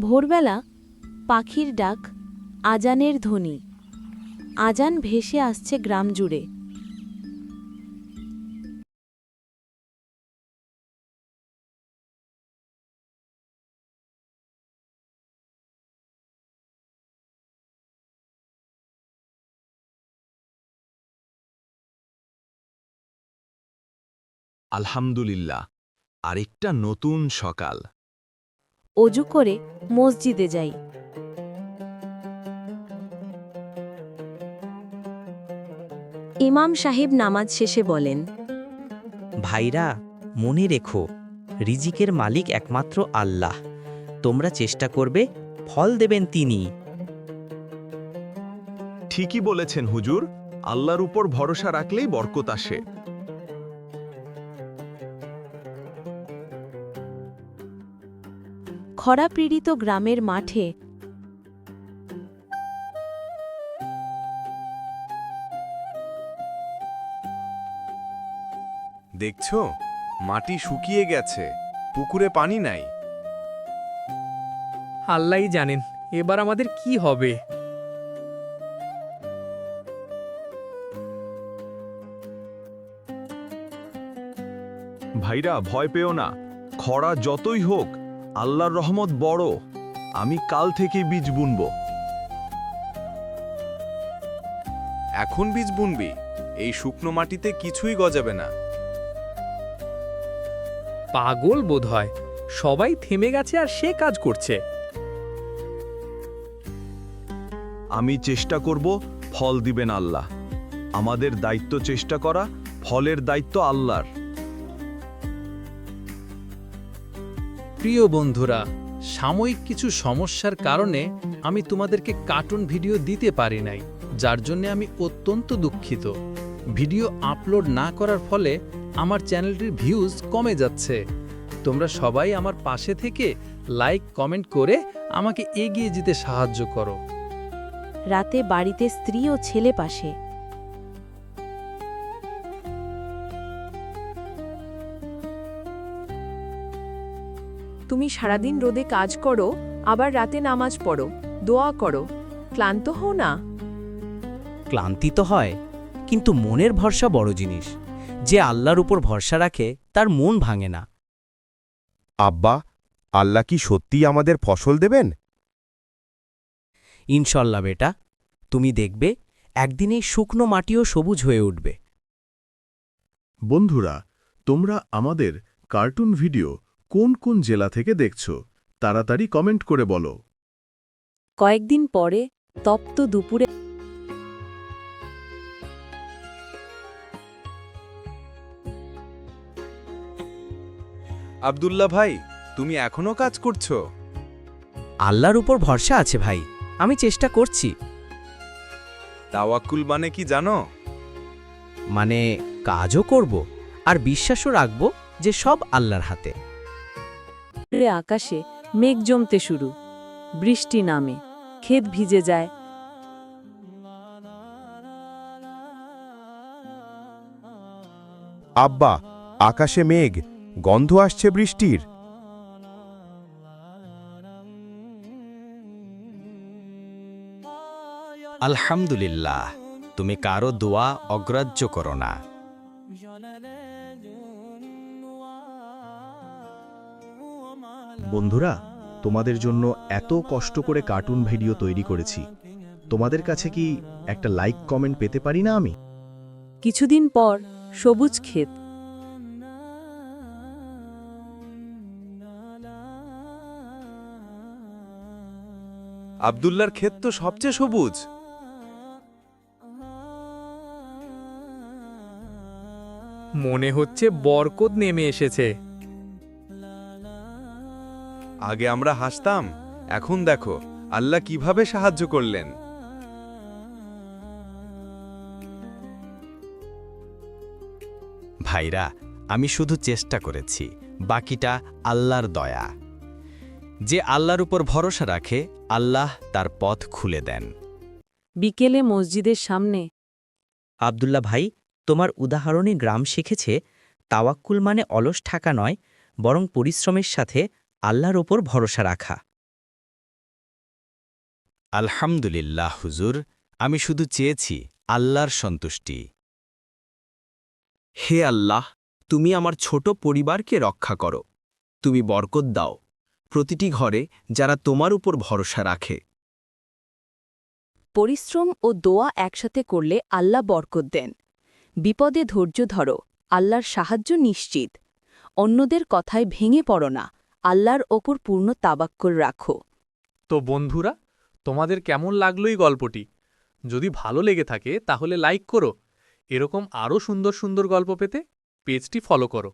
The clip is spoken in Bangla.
ভোরবেলা পাখির ডাক আজানের ধ্বনি। আজান ভেসে আসছে গ্রাম জুড়ে। আলহামদুলিল্লাহ আরেকটা নতুন সকাল। অজু করে মসজিদে যাই। ইমাম সাহেব নামাজ শেষে বলেন ভাইরা মনে রেখো রিজিকের মালিক একমাত্র আল্লাহ। তোমরা চেষ্টা করবে ফল দেবেন তিনি। ঠিকই বলেছেন হুজুর আল্লাহর উপর ভরসা রাখলেই বরকত আসে। খরাপীড়িত গ্রামের মাঠে দেখছ? মাটি শুকিয়ে গেছে। পুকুরে পানি নাই। আল্লাহই জানেন এবার আমাদের কি হবে। ভাইরা ভয় পেও না। খরা যতই হোক আল্লাহর রহমত বড় আমি কাল থেকে বীজ বুনব। এখন বীজ বুনবি এই শুকনো মাটিতে কিছুই গজাবে না। পাগল বোধ হয় সবাই থেমে গেছে আর সে কাজ করছে। আমি চেষ্টা করব ফল দিবেন আল্লাহ। আমাদের দায়িত্ব চেষ্টা করা ফলের দায়িত্ব আল্লাহর। প্রিয় বন্ধুরা, সাময়িক কিছু সমস্যার কারণে আমি তোমাদেরকে কার্টুন ভিডিও দিতে পারি নাই, যার জন্য আমি অত্যন্ত দুঃখিত। ভিডিও আপলোড না করার ফলে আমার চ্যানেলটির ভিউজ কমে যাচ্ছে। তোমরা সবাই আমার পাশে থেকে লাইক, কমেন্ট করে আমাকে এগিয়ে যেতে সাহায্য করো। রাতে বাড়িতে স্ত্রী ও ছেলে পাশে। তুমি সারাদিন রোদে কাজ করো আবার রাতে নামাজ পড়ো দোয়া করো। ক্লান্ত হও না? ক্লান্তি তো হয় কিন্তু মনের ভরসা বড় জিনিস। যে আল্লাহর উপর ভরসা রাখে তার মন ভাঙে না। আব্বা আল্লাহ কি সত্যি আমাদের ফসল দেবেন? ইনশাল্লাহ বেটা তুমি দেখবে একদিন এই শুকনো মাটিও সবুজ হয়ে উঠবে। বন্ধুরা তোমরা আমাদের কার্টুন ভিডিও কোন কোন জেলা থেকে দেখছ? তাড়াতাড়ি কমেন্ট করে বলো। কয়েকদিন পরে তপ্ত দুপুরে আব্দুল্লাহ ভাই তুমি এখনও কাজ করছ? আল্লাহর উপর ভরসা আছে ভাই আমি চেষ্টা করছি। তাওয়াক্কুল মানে কি জানো? মানে কাজও করব আর বিশ্বাসও রাখব যে সব আল্লাহর হাতে। আকাশে মেঘ জমতে শুরু। বৃষ্টি নামে ক্ষেত ভিজে যায়। আব্বা আকাশে মেঘ গন্ধ আসছে বৃষ্টির। আলহামদুলিল্লাহ তুমি কারও দোয়া অগ্রাহ্য করো না। বন্ধুরা তোমাদের জন্য এত কষ্ট করে কার্টুন ভিডিও তৈরি করেছি। তোমাদের কাছে কি একটা লাইক কমেন্ট পেতে পারি না আমি? কিছুদিন পর সবুজ ক্ষেত। আব্দুল্লার ক্ষেত তো সবচেয়ে সবুজ। মনে হচ্ছে বরকত নেমে এসেছে। আগে আমরা হাসতাম এখন দেখো আল্লাহ কীভাবে সাহায্য করলেন। ভাইরা আমি শুধু চেষ্টা করেছি বাকিটা আল্লাহর দয়া। যে আল্লাহর উপর ভরসা রাখে আল্লাহ তার পথ খুলে দেন। বিকেলে মসজিদের সামনে। আবদুল্লা ভাই তোমার উদাহরণে গ্রাম শিখেছে তাওয়াক্কুল মানে অলস থাকা নয় বরং পরিশ্রমের সাথে আল্লাহর ওপর ভরসা রাখা। আলহামদুলিল্লাহ হুজুর। আমি শুধু চেয়েছি আল্লাহর সন্তুষ্টি। হে আল্লাহ তুমি আমার ছোট পরিবারকে রক্ষা করো। তুমি বরকত দাও প্রতিটি ঘরে যারা তোমার উপর ভরসা রাখে। পরিশ্রম ও দোয়া একসাথে করলে আল্লাহ বরকত দেন। বিপদে ধৈর্য ধরো আল্লাহর সাহায্য নিশ্চিত। অন্যদের কথায় ভেঙে পড়ো না। আল্লাহর ওপর পূর্ণ তাবাক্কর রাখো। তো বন্ধুরা, তোমাদের কেমন লাগল এই গল্পটি? যদি ভালো লেগে থাকে তাহলে লাইক করো। এরকম আরও সুন্দর সুন্দর গল্প পেতে পেজটি ফলো করো।